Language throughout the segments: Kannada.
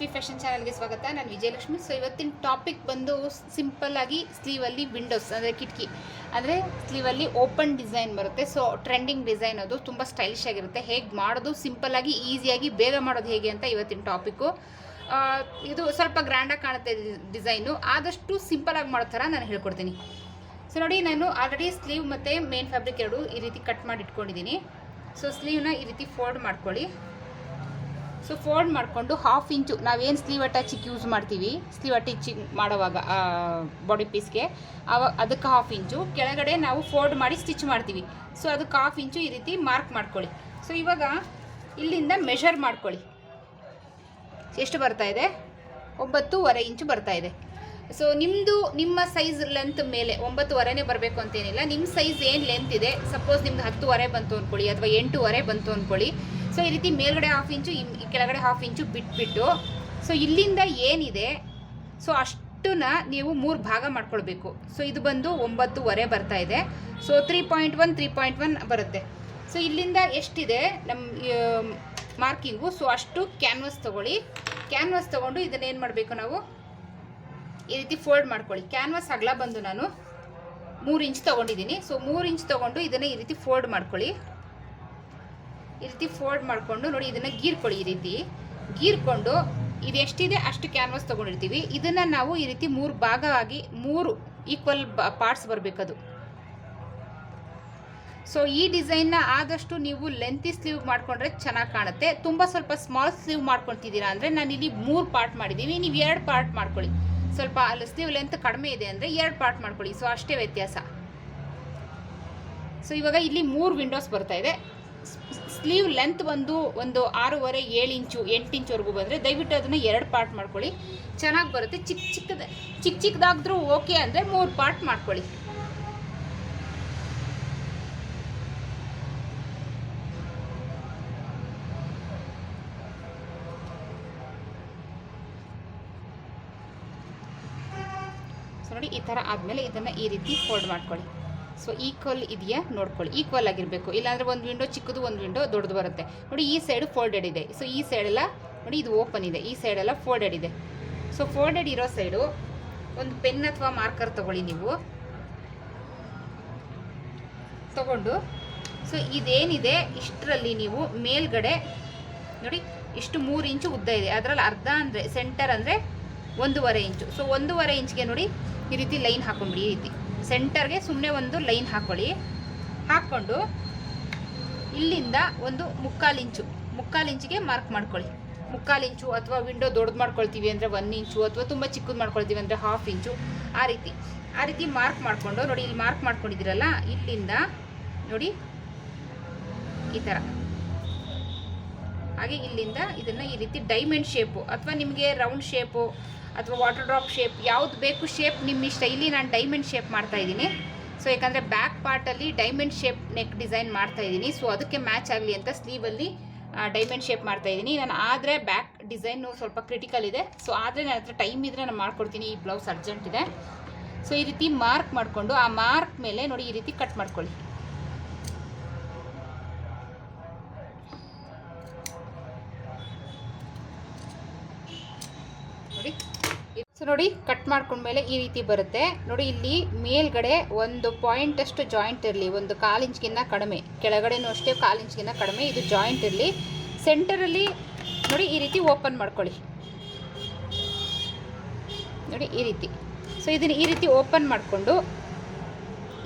ವಿ ಫ್ಯಾಷನ್ ಚಾನಲ್ಗೆ ಸ್ವಾಗತ. ನಾನು ವಿಜಯಲಕ್ಷ್ಮಿ. ಸೊ ಇವತ್ತಿನ ಟಾಪಿಕ್ ಬಂದು ಸಿಂಪಲ್ ಆಗಿ ಸ್ಲೀವಲ್ಲಿ ವಿಂಡೋಸ್ ಅಂದರೆ ಕಿಟಕಿ. ಅಂದರೆ ಸ್ಲೀವಲ್ಲಿ ಓಪನ್ ಡಿಸೈನ್ ಬರುತ್ತೆ. ಸೊ ಟ್ರೆಂಡಿಂಗ್ ಡಿಸೈನ್ ಅದು ತುಂಬ ಸ್ಟೈಲಿಶ್ ಆಗಿರುತ್ತೆ. ಹೇಗೆ ಮಾಡೋದು ಸಿಂಪಲ್ ಆಗಿ ಈಸಿಯಾಗಿ ಬೇಗ ಮಾಡೋದು ಹೇಗೆ ಅಂತ ಇವತ್ತಿನ ಟಾಪಿಕ್ಕು ಇದು ಸ್ವಲ್ಪ ಗ್ರ್ಯಾಂಡಾಗಿ ಕಾಣುತ್ತೆ ಡಿಸೈನು ಆದಷ್ಟು ಸಿಂಪಲ್ ಆಗಿ ಮಾಡೋ ಥರ ನಾನು ಹೇಳ್ಕೊಡ್ತೀನಿ. ಸೊ ನೋಡಿ, ನಾನು ಆಲ್ರೆಡಿ ಸ್ಲೀವ್ ಮತ್ತು ಮೇನ್ ಫ್ಯಾಬ್ರಿಕ್ ಎರಡು ಈ ರೀತಿ ಕಟ್ ಮಾಡಿ ಇಟ್ಕೊಂಡಿದ್ದೀನಿ. ಸೊ ಸ್ಲೀವ್ನ ಈ ರೀತಿ ಫೋಲ್ಡ್ ಮಾಡ್ಕೊಳ್ಳಿ. ಸೊ ಫೋಲ್ಡ್ ಮಾಡಿಕೊಂಡು ಹಾಫ್ ಇಂಚು ನಾವೇನು ಸ್ಲೀವ್ ಅಟ್ಯಾಚಿಗೆ ಯೂಸ್ ಮಾಡ್ತೀವಿ? ಸ್ಲೀವ್ ಅಟ್ಯಾಚಿಂಗ್ ಮಾಡುವಾಗ ಬಾಡಿ ಪೀಸ್ಗೆ ಅವ, ಅದಕ್ಕೆ ಹಾಫ್ ಇಂಚು ಕೆಳಗಡೆ ನಾವು ಫೋಲ್ಡ್ ಮಾಡಿ ಸ್ಟಿಚ್ ಮಾಡ್ತೀವಿ. ಸೊ ಅದಕ್ಕೆ ಹಾಫ್ ಇಂಚು ಈ ರೀತಿ ಮಾರ್ಕ್ ಮಾಡ್ಕೊಳ್ಳಿ. ಸೊ ಇವಾಗ ಇಲ್ಲಿಂದ ಮೆಷರ್ ಮಾಡ್ಕೊಳ್ಳಿ. ಎಷ್ಟು ಬರ್ತಾ ಇದೆ? ಒಂಬತ್ತೂವರೆ ಇಂಚು ಬರ್ತಾ ಇದೆ. ಸೊ ನಿಮ್ಮದು ನಿಮ್ಮ ಸೈಜ್ ಲೆಂತ್ ಮೇಲೆ ಒಂಬತ್ತುವರೆನೇ ಬರಬೇಕು ಅಂತೇನಿಲ್ಲ. ನಿಮ್ಮ ಸೈಜ್ ಏನು ಲೆಂತ್ ಇದೆ? ಸಪೋಸ್ ನಿಮ್ದು ಹತ್ತುವರೆ ಬಂತು ಅಂದ್ಕೊಳ್ಳಿ ಅಥವಾ ಎಂಟೂವರೆ ಬಂತು ಅಂದ್ಕೊಳ್ಳಿ ಸೊ ಈ ರೀತಿ ಮೇಲ್ಗಡೆ ಹಾಫ್ ಇಂಚು ಕೆಳಗಡೆ ಹಾಫ್ ಇಂಚು ಬಿಟ್ಬಿಟ್ಟು ಸೊ ಇಲ್ಲಿಂದ ಏನಿದೆ ಸೊ ಅಷ್ಟನ್ನ ನೀವು ಮೂರು ಭಾಗ ಮಾಡ್ಕೊಳ್ಬೇಕು. ಸೊ ಇದು ಬಂದು ಒಂಬತ್ತುವರೆ ಬರ್ತಾ ಇದೆ. So three point one three point one ಬರುತ್ತೆ. ಸೊ ಇಲ್ಲಿಂದ ಎಷ್ಟಿದೆ ನಮ್ಮ ಮಾರ್ಕಿಂಗು ಸೊ ಅಷ್ಟು ಕ್ಯಾನ್ವಸ್ ತೊಗೊಳ್ಳಿ. ಕ್ಯಾನ್ವಸ್ ತೊಗೊಂಡು ಇದನ್ನ ಏನು ಮಾಡಬೇಕು ನಾವು? ಈ ರೀತಿ ಫೋಲ್ಡ್ ಮಾಡ್ಕೊಳ್ಳಿ. ಕ್ಯಾನ್ವಾಸ್ ಅಗಲ ಬಂದು ನಾನು ಮೂರು ಇಂಚ್ ತೊಗೊಂಡಿದ್ದೀನಿ. ಸೊ ಮೂರು ಇಂಚ್ ತೊಗೊಂಡು ಇದನ್ನು ಈ ರೀತಿ ಫೋಲ್ಡ್ ಮಾಡ್ಕೊಳ್ಳಿ. ಈ ರೀತಿ ಫೋಲ್ಡ್ ಮಾಡಿಕೊಂಡು ನೋಡಿ ಇದನ್ನು ಗೀರ್ಕೊಳ್ಳಿ ಈ ರೀತಿ. ಗೀರ್ಕೊಂಡು ಇದು ಎಷ್ಟಿದೆ ಅಷ್ಟು ಕ್ಯಾನ್ವಾಸ್ ತೊಗೊಂಡಿರ್ತೀವಿ. ಇದನ್ನು ನಾವು ಈ ರೀತಿ ಮೂರು ಭಾಗವಾಗಿ ಮೂರು ಈಕ್ವಲ್ ಪಾರ್ಟ್ಸ್ ಬರಬೇಕದು. ಸೊ ಈ ಡಿಸೈನ್ನ ಆದಷ್ಟು ನೀವು ಲೆಂತಿ ಸ್ಲೀವ್ ಮಾಡ್ಕೊಂಡ್ರೆ ಚೆನ್ನಾಗಿ ಕಾಣುತ್ತೆ. ತುಂಬ ಸ್ವಲ್ಪ ಸ್ಮಾಲ್ ಸ್ಲೀವ್ ಮಾಡ್ಕೊತಿದ್ದೀರಾ ಅಂದರೆ ನಾನು ಇಲ್ಲಿ ಮೂರು ಪಾರ್ಟ್ ಮಾಡಿದ್ದೀವಿ ನೀವು ಎರಡು ಪಾರ್ಟ್ ಮಾಡ್ಕೊಳ್ಳಿ. ಸ್ವಲ್ಪ ಅಲ್ಲಿ ಸ್ಲೀವ್ ಲೆಂತ್ ಕಡಿಮೆ ಇದೆ ಅಂದರೆ ಎರಡು ಪಾರ್ಟ್ ಮಾಡ್ಕೊಳ್ಳಿ. ಸೊ ಅಷ್ಟೇ ವ್ಯತ್ಯಾಸ. ಸೊ ಇವಾಗ ಇಲ್ಲಿ ಮೂರು ವಿಂಡೋಸ್ ಬರ್ತಾ ಇದೆ. ಸ್ಲೀವ್ ಲೆಂತ್ ಬಂದು ಒಂದು ಆರೂವರೆ ಏಳು ಇಂಚು, ಎಂಟು ಇಂಚ್ವರೆಗೂ ಬಂದರೆ ದಯವಿಟ್ಟು ಅದನ್ನು ಎರಡು ಪಾರ್ಟ್ ಮಾಡ್ಕೊಳ್ಳಿ. ಚೆನ್ನಾಗಿ ಬರುತ್ತೆ. ಚಿಕ್ಕ ಚಿಕ್ಕದ ಚಿಕ್ಕ ಚಿಕ್ಕದಾದ್ರೂ ಓಕೆ ಅಂದರೆ ಮೂರು ಪಾರ್ಟ್ ಮಾಡ್ಕೊಳ್ಳಿ. ನೋಡಿ ಈ ಥರ ಆದಮೇಲೆ ಇದನ್ನು ಈ ರೀತಿ ಫೋಲ್ಡ್ ಮಾಡ್ಕೊಳ್ಳಿ. ಸೊ ಈಕ್ವಲ್ ಇದೆಯಾ? ನೋಡ್ಕೊಳ್ಳಿ. ಈಕ್ವಲ್ ಆಗಿರಬೇಕು. ಇಲ್ಲಾಂದರೆ ಒಂದು ವಿಂಡೋ ಚಿಕ್ಕದು, ಒಂದು ವಿಂಡೋ ದೊಡ್ಡದು ಬರುತ್ತೆ. ನೋಡಿ, ಈ ಸೈಡು ಫೋಲ್ಡೆಡ್ ಇದೆ. ಸೊ ಈ ಸೈಡೆಲ್ಲ ನೋಡಿ, ಇದು ಓಪನ್ ಇದೆ. ಈ ಸೈಡೆಲ್ಲ ಫೋಲ್ಡೆಡ್ ಇದೆ. ಸೊ ಫೋಲ್ಡೆಡ್ ಇರೋ ಸೈಡು ಒಂದು ಪೆನ್ ಅಥವಾ ಮಾರ್ಕರ್ ತಗೊಳ್ಳಿ ನೀವು. ತಗೊಂಡು. ಸೊ ಇದೇನಿದೆ? ಇಷ್ಟರಲ್ಲಿ ನೀವು ಮೇಲ್ಗಡೆ, ನೋಡಿ, ಇಷ್ಟು ಮೂರು ಇಂಚು ಉದ್ದ ಇದೆ. ಅದರಲ್ಲಿ ಅರ್ಧ ಅಂದರೆ ಸೆಂಟರ್ ಅಂದರೆ ಒಂದೂವರೆ ಇಂಚು ಸೊ ಒಂದೂವರೆ ಇಂಚ್ಗೆ ನೋಡಿ, ಈ ರೀತಿ ಲೈನ್ ಹಾಕೊಂಡ್ಬಿಡಿ, ಈ ರೀತಿ. ಸೆಂಟರ್ಗೆ ಸುಮ್ಮನೆ ಒಂದು ಲೈನ್ ಹಾಕೊಳ್ಳಿ. ಹಾಕ್ಕೊಂಡು ಇಲ್ಲಿಂದ ಒಂದು ಮುಕ್ಕಾಲು ಇಂಚು. ಮುಕ್ಕಾಲು ಇಂಚಿಗೆ ಮಾರ್ಕ್ ಮಾಡ್ಕೊಳ್ಳಿ. ಮುಕ್ಕಾಲು ಇಂಚು ಅಥವಾ ವಿಂಡೋ ದೊಡ್ಡದು ಮಾಡ್ಕೊಳ್ತೀವಿ ಅಂದರೆ ಒನ್ ಇಂಚು ಅಥವಾ ತುಂಬ ಚಿಕ್ಕದು ಮಾಡ್ಕೊಳ್ತೀವಿ ಅಂದರೆ ಹಾಫ್ ಇಂಚು. ಆ ರೀತಿ. ಆ ರೀತಿ ಮಾರ್ಕ್ ಮಾಡಿಕೊಂಡು ನೋಡಿ, ಇಲ್ಲಿ ಮಾರ್ಕ್ ಮಾಡ್ಕೊಂಡಿದ್ದೀರಲ್ಲ, ಇಲ್ಲಿಂದ ನೋಡಿ ಈ ಥರ ಹಾಗೆ ಇಲ್ಲಿಂದ ಇದನ್ನು ಈ ರೀತಿ ಡೈಮಂಡ್ ಶೇಪು ಅಥವಾ ನಿಮಗೆ ರೌಂಡ್ ಶೇಪು ಅಥವಾ ವಾಟರ್ ಡ್ರಾಪ್ ಶೇಪ್ ಯಾವ್ದು ಬೇಕು ಶೇಪ್ ನಿಮ್ಮ ಇಷ್ಟ. ಇಲ್ಲಿ ನಾನು ಡೈಮಂಡ್ ಶೇಪ್ ಮಾಡ್ತಾ ಇದ್ದೀನಿ. ಸೊ ಯಾಕಂದರೆ ಬ್ಯಾಕ್ ಪಾರ್ಟಲ್ಲಿ ಡೈಮಂಡ್ ಶೇಪ್ ನೆಕ್ ಡಿಸೈನ್ ಮಾಡ್ತಾ ಇದ್ದೀನಿ. ಸೊ ಅದಕ್ಕೆ ಮ್ಯಾಚ್ ಆಗಲಿ ಅಂತ ಸ್ಲೀವಲ್ಲಿ ಡೈಮಂಡ್ ಶೇಪ್ ಮಾಡ್ತಾ ಇದ್ದೀನಿ. ನಾನು ಆದರೆ ಬ್ಯಾಕ್ ಡಿಸೈನು ಸ್ವಲ್ಪ ಕ್ರಿಟಿಕಲ್ ಇದೆ. ಸೊ ಆದರೆ ನನ್ನ ಹತ್ರ ಟೈಮ್ ಇದ್ದರೆ ನಾನು ಮಾಡ್ಕೊಡ್ತೀನಿ. ಈ ಬ್ಲೌಸ್ ಅರ್ಜೆಂಟ್ ಇದೆ. ಸೊ ಈ ರೀತಿ ಮಾರ್ಕ್ ಮಾಡಿಕೊಂಡು, ಆ ಮಾರ್ಕ್ ಮೇಲೆ ನೋಡಿ ಈ ರೀತಿ ಕಟ್ ಮಾಡ್ಕೊಳ್ಳಿ ನೋಡಿ ಸೊ ನೋಡಿ ಕಟ್ ಮಾಡ್ಕೊಂಡ್ಮೇಲೆ ಈ ರೀತಿ ಬರುತ್ತೆ. ನೋಡಿ, ಇಲ್ಲಿ ಮೇಲ್ಗಡೆ ಒಂದು ಪಾಯಿಂಟ್ ಅಷ್ಟು ಜಾಯಿಂಟ್ ಇರಲಿ. ಒಂದು ಕಾಲು ಇಂಚ್ಗಿನ್ನ ಕಡಿಮೆ. ಕೆಳಗಡೆನೂ ಅಷ್ಟೇ ಕಾಲು ಇಂಚ್ಗಿನ್ನ ಕಡಿಮೆ. ಇದು ಜಾಯಿಂಟ್ ಇರಲಿ. ಸೆಂಟರಲ್ಲಿ ನೋಡಿ, ಈ ರೀತಿ ಓಪನ್ ಮಾಡ್ಕೊಳ್ಳಿ. ನೋಡಿ, ಈ ರೀತಿ. ಸೊ ಇದನ್ನು ಈ ರೀತಿ ಓಪನ್ ಮಾಡಿಕೊಂಡು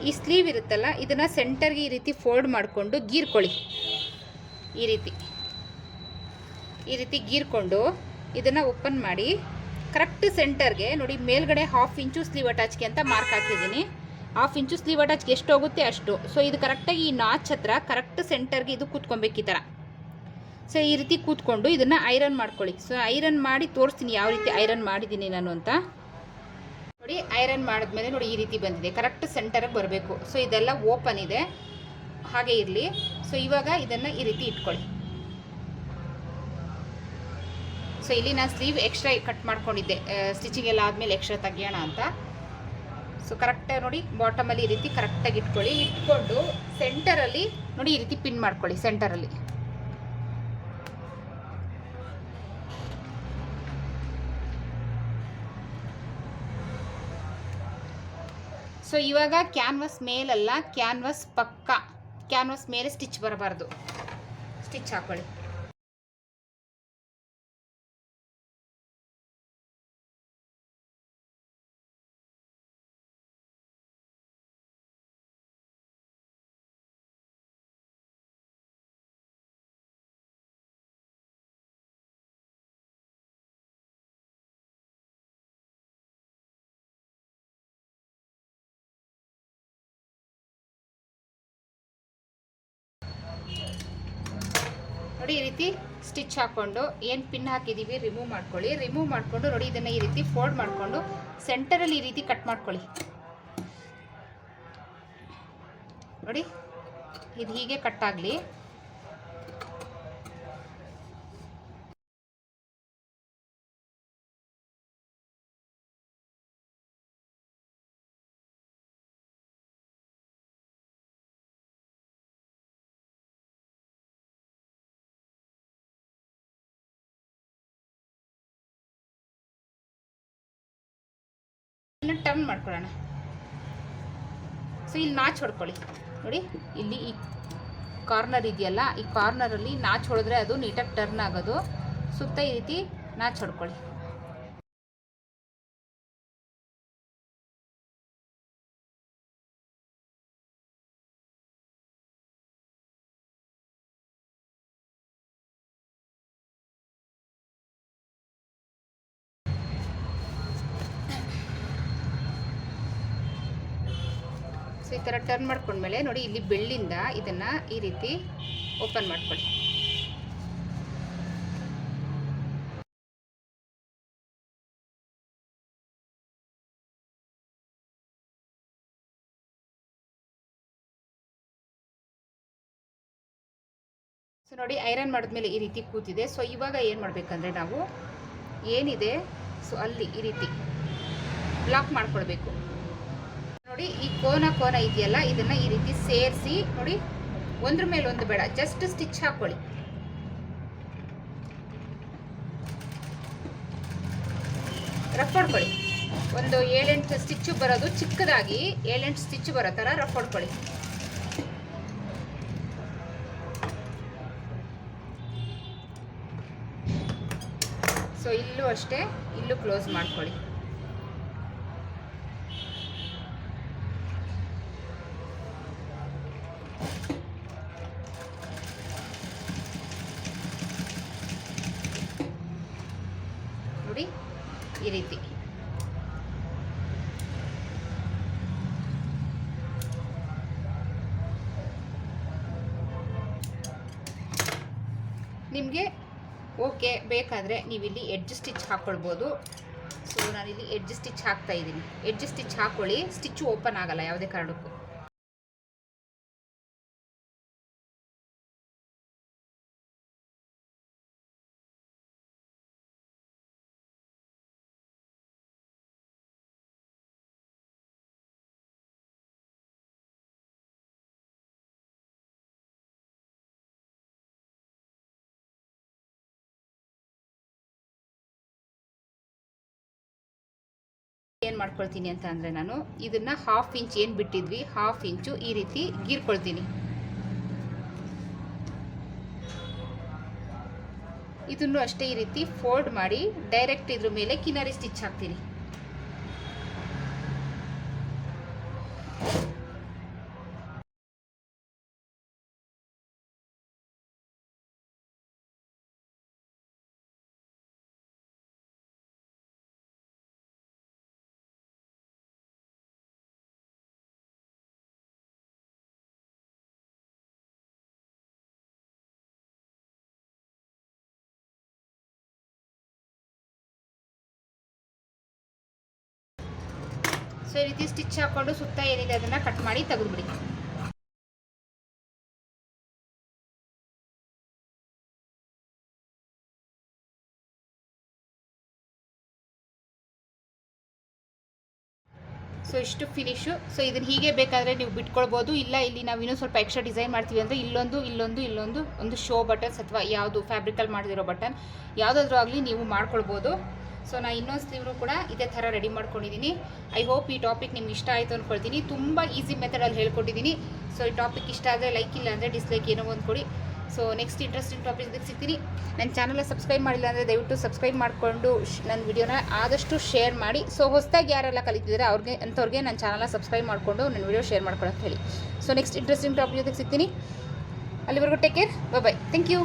ಈ ಸ್ಲೀವ್ ಇರುತ್ತಲ್ಲ, ಇದನ್ನು ಸೆಂಟರ್ಗೆ ಈ ರೀತಿ ಫೋಲ್ಡ್ ಮಾಡಿಕೊಂಡು ಗೀರ್ಕೊಳ್ಳಿ. ಈ ರೀತಿ. ಈ ರೀತಿ ಗೀರ್ಕೊಂಡು ಇದನ್ನು ಓಪನ್ ಮಾಡಿ ಕರೆಕ್ಟ್ ಸೆಂಟರ್ಗೆ ನೋಡಿ ಮೇಲ್ಗಡೆ ಹಾಫ್ ಇಂಚು ಸ್ಲೀವ್ ಅಟ್ಯಾಚ್ಗೆ ಅಂತ ಮಾರ್ಕ್ ಹಾಕಿದ್ದೀನಿ. ಹಾಫ್ ಇಂಚು ಸ್ಲೀವ್ ಅಟ್ಯಾಚ್ಗೆ ಎಷ್ಟು ಹೋಗುತ್ತೆ ಅಷ್ಟು. ಸೊ ಇದು ಕರೆಕ್ಟಾಗಿ ಈ ನಾಚ್ ಹತ್ರ ಕರೆಕ್ಟ್ ಸೆಂಟರ್ಗೆ ಇದು ಕೂತ್ಕೊಬೇಕು ಈ ಥರ. ಸೊ ಈ ರೀತಿ ಕೂತ್ಕೊಂಡು ಇದನ್ನು ಐರನ್ ಮಾಡ್ಕೊಳ್ಳಿ. ಸೊ ಐರನ್ ಮಾಡಿ ತೋರಿಸ್ತೀನಿ ಯಾವ ರೀತಿ ಐರನ್ ಮಾಡಿದ್ದೀನಿ ನಾನು ಅಂತ. ನೋಡಿ ಐರನ್ ಮಾಡಿದ್ಮೇಲೆ ನೋಡಿ ಈ ರೀತಿ ಬಂದಿದೆ. ಕರೆಕ್ಟ್ ಸೆಂಟರ್ಗೆ ಬರಬೇಕು. ಸೊ ಇದೆಲ್ಲ ಓಪನ್ ಇದೆ. ಹಾಗೆ ಇರಲಿ. ಸೊ ಇವಾಗ ಇದನ್ನು ಈ ರೀತಿ ಇಟ್ಕೊಳ್ಳಿ. ಸೊ ಇಲ್ಲಿ ನಾನು ಸ್ಲೀವ್ ಎಕ್ಸ್ಟ್ರಾ ಕಟ್ ಮಾಡ್ಕೊಂಡಿದ್ದೆ ಸ್ಟಿಚಿಂಗ್ ಎಲ್ಲ ಆದಮೇಲೆ ಎಕ್ಸ್ಟ್ರಾ ತೆಗಿಯೋಣ ಅಂತ. ಸೊ ಕರೆಕ್ಟಾಗಿ ನೋಡಿ ಬಾಟಮಲ್ಲಿ ಈ ರೀತಿ ಕರೆಕ್ಟಾಗಿ ಇಟ್ಕೊಳ್ಳಿ. ಇಟ್ಕೊಂಡು ಸೆಂಟರಲ್ಲಿ ನೋಡಿ ಈ ರೀತಿ ಪಿನ್ ಮಾಡ್ಕೊಳ್ಳಿ ಸೆಂಟರಲ್ಲಿ ಸೊ ಇವಾಗ ಕ್ಯಾನ್ವಸ್ ಮೇಲಲ್ಲ ಕ್ಯಾನ್ವಸ್ ಪಕ್ಕ. ಕ್ಯಾನ್ವಸ್ ಮೇಲೆ ಸ್ಟಿಚ್ ಬರಬಾರ್ದು. ಸ್ಟಿಚ್ ಹಾಕೊಳ್ಳಿ. ನೋಡಿ, ಈ ರೀತಿ ಸ್ಟಿಚ್ ಹಾಕ್ಕೊಂಡು ಏನು ಪಿನ್ ಹಾಕಿದ್ದೀವಿ ರಿಮೂವ್ ಮಾಡ್ಕೊಳ್ಳಿ. ರಿಮೂವ್ ಮಾಡಿಕೊಂಡು ನೋಡಿ, ಇದನ್ನು ಈ ರೀತಿ ಫೋಲ್ಡ್ ಮಾಡಿಕೊಂಡು ಸೆಂಟರಲ್ಲಿ ಈ ರೀತಿ ಕಟ್ ಮಾಡ್ಕೊಳ್ಳಿ. ನೋಡಿ, ಇದು ಹೀಗೆ ಕಟ್ ಆಗಲಿ. ಟರ್ನ್ ಮಾಡ್ಕೊಳ್ಳೋಣ. ಸೊ ಇಲ್ಲಿ ನಾಚ್ ಹೊಡ್ಕೊಳ್ಳಿ. ನೋಡಿ, ಇಲ್ಲಿ ಈ ಕಾರ್ನರ್ ಇದೆಯಲ್ಲ, ಈ ಕಾರ್ನರಲ್ಲಿ ನಾಚ್ ಹೊಡೆದ್ರೆ ಅದು ನೀಟಾಗಿ ಟರ್ನ್ ಆಗೋದು. ಸುತ್ತ ಈ ರೀತಿ ನಾಚ್ ಹೊಡ್ಕೊಳ್ಳಿ. ಈ ಥರ ಟರ್ನ್ ಮಾಡ್ಕೊಂಡ್ಮೇಲೆ ನೋಡಿ ಇಲ್ಲಿ ಬೆಳ್ಳಿಂದ ಇದನ್ನು ಈ ರೀತಿ ಓಪನ್ ಮಾಡ್ಕೊಳ್ಳಿ. ಸೊ ನೋಡಿ ಐರನ್ ಮಾಡಿದ್ಮೇಲೆ ಈ ರೀತಿ ಕೂತಿದೆ. ಸೊ ಇವಾಗ ಏನು ಮಾಡಬೇಕಂದ್ರೆ ನಾವು ಏನಿದೆ? ಸೊ ಅಲ್ಲಿ ಈ ರೀತಿ ಬ್ಲಾಕ್ ಮಾಡ್ಕೊಳ್ಬೇಕು. ನೋಡಿ, ಈ ಕೋನ ಕೋನ ಇದೆಯಲ್ಲ, ಇದನ್ನ ಈ ರೀತಿ ಸೇರಿಸಿ ನೋಡಿ, ಒಂದ್ರ ಮೇಲೆ ಒಂದು ಬೇಡ ಜಸ್ಟ್ ಸ್ಟಿಚ್ ಹಾಕೊಳ್ಳಿ. ರಫ್ ಹೊಡ್ಕೊಳ್ಳಿ ಒಂದು ಏಳೆಂಟು ಸ್ಟಿಚ್ ಬರೋದು ಚಿಕ್ಕದಾಗಿ, ಏಳೆಂಟು ಸ್ಟಿಚ್ ಬರೋ ಥರ ರಫ್ ಹೊಡ್ಕೊಳ್ಳಿ ಸೊ ಇಲ್ಲೂ ಅಷ್ಟೇ, ಇಲ್ಲೂ ಕ್ಲೋಸ್ ಮಾಡ್ಕೊಳ್ಳಿ. ನೋಡಿ, ಈ ರೀತಿ. ನಿಮಗೆ ಓಕೆ ಬೇಕಾದರೆ ನೀವಿಲ್ಲಿ ಎಡ್ಜ್ ಸ್ಟಿಚ್ ಹಾಕ್ಕೊಳ್ಬೋದು ಸೊ ನಾನಿಲ್ಲಿ ಎಡ್ಜ್ ಸ್ಟಿಚ್ ಹಾಕ್ತಾ ಇದ್ದೀನಿ. ಎಡ್ಜ್ ಸ್ಟಿಚ್ ಹಾಕ್ಕೊಳ್ಳಿ ಸ್ಟಿಚ್ಚು ಓಪನ್ ಆಗಲ್ಲ ಯಾವುದೇ ಕಾರಣಕ್ಕೂ. ಏನು ಮಾಡ್ಕೊಳ್ತೀನಿ ಅಂತ ಅಂದರೆ ನಾನು ಇದನ್ನು ಹಾಫ್ ಇಂಚ್ ಏನು ಬಿಟ್ಟಿದ್ವಿ ಹಾಫ್ ಇಂಚು ಈ ರೀತಿ ಗೀರ್ಕೊಳ್ತೀನಿ. ಇದನ್ನು ಅಷ್ಟೇ ಈ ರೀತಿ ಫೋಲ್ಡ್ ಮಾಡಿ ಡೈರೆಕ್ಟ್ ಇದ್ರ ಮೇಲೆ ಕಿನಾರಿ ಸ್ಟಿಚ್ ಹಾಕ್ತೀನಿ. ಸೊ ಈ ರೀತಿ ಸ್ಟಿಚ್ ಹಾಕೊಂಡು ಸುತ್ತ ಏನಿದೆ ಅದನ್ನ ಕಟ್ ಮಾಡಿ ತೆಗೆದುಬಿಡಿ. ಸೊ ಇಷ್ಟು ಫಿನಿಶು ಸೊ ಇದನ್ನು ಹೀಗೆ ಬೇಕಾದರೆ ನೀವು ಬಿಟ್ಕೊಳ್ಬೋದು. ಇಲ್ಲ, ಇಲ್ಲಿ ನಾವು ಇನ್ನೂ ಸ್ವಲ್ಪ ಎಕ್ಸ್ಟ್ರಾ ಡಿಸೈನ್ ಮಾಡ್ತೀವಿ ಅಂದರೆ ಇಲ್ಲೊಂದು ಇಲ್ಲೊಂದು ಇಲ್ಲೊಂದು ಒಂದು ಶೋ ಬಟನ್ಸ್ ಅಥವಾ ಯಾವುದು ಫ್ಯಾಬ್ರಿಕಲ್ ಮಾಡಿದಿರೋ ಬಟನ್ ಯಾವುದಾದ್ರೂ ಆಗಲಿ ನೀವು ಮಾಡ್ಕೊಳ್ಬೋದು. ಸೊ ನಾನು ಇನ್ನೊಂದು ಸ್ಲೀವ್ನು ಕೂಡ ಇದೇ ಥರ ರೆಡಿ ಮಾಡ್ಕೊಂಡಿದ್ದೀನಿ ಐ ಹೋಪ್ ಈ ಟಾಪಿಕ್ ನಿಮ್ಗೆ ಇಷ್ಟ ಆಯಿತು ಅಂದ್ಕೊಳ್ತೀನಿ ತುಂಬ ಈಸಿ ಮೆಥಡಲ್ಲಿ ಹೇಳ್ಕೊಟ್ಟಿದ್ದೀನಿ ಸೊ ಈ ಟಾಪಿಕ್ ಇಷ್ಟ ಆದರೆ ಲೈಕ್ ಇಲ್ಲ ಅಂದರೆ ಡಿಸ್ಲೈಕ್ ಏನೋ ಒಂದು ಕೊಡಿ. ಸೊ ನೆಕ್ಸ್ಟ್ ಇಂಟ್ರೆಸ್ಟಿಂಗ್ ಟಾಪಿಕ್ ಸಿಗ್ತೀನಿ. ನನ್ನ ಚಾನಲ್ನ ಸಬ್ಸ್ಕ್ರೈಬ್ ಮಾಡಿಲ್ಲ ಅಂದರೆ ದಯವಿಟ್ಟು ಸಬ್ಸ್ಕ್ರೈಬ್ ಮಾಡಿಕೊಂಡು ನನ್ನ ವಿಡಿಯೋನ ಆದಷ್ಟು ಶೇರ್ ಮಾಡಿ. ಸೊ ಹೊಸದಾಗಿ ಯಾರೆಲ್ಲ ಕಲಿತಿದ್ದಾರೆ ಅವ್ರಿಗೆ, ಅಂಥವ್ರಿಗೆ ನನ್ನ ಚಾನಲ್ನ ಸಬ್ಸ್ಕ್ರೈಬ್ ಮಾಡಿಕೊಂಡು ನನ್ನ ವಿಡಿಯೋ ಶೇರ್ ಮಾಡ್ಕೊಳಕ್ಕೆ ಹೇಳಿ. ಸೊ ನೆಕ್ಸ್ಟ್ ಇಂಟ್ರೆಸ್ಟಿಂಗ್ ಟಾಪಿಕ್ ಜೊತೆಗೆ ಸಿಗ್ತೀನಿ. ಅಲ್ಲಿವರೆಗೂ take care bye thank you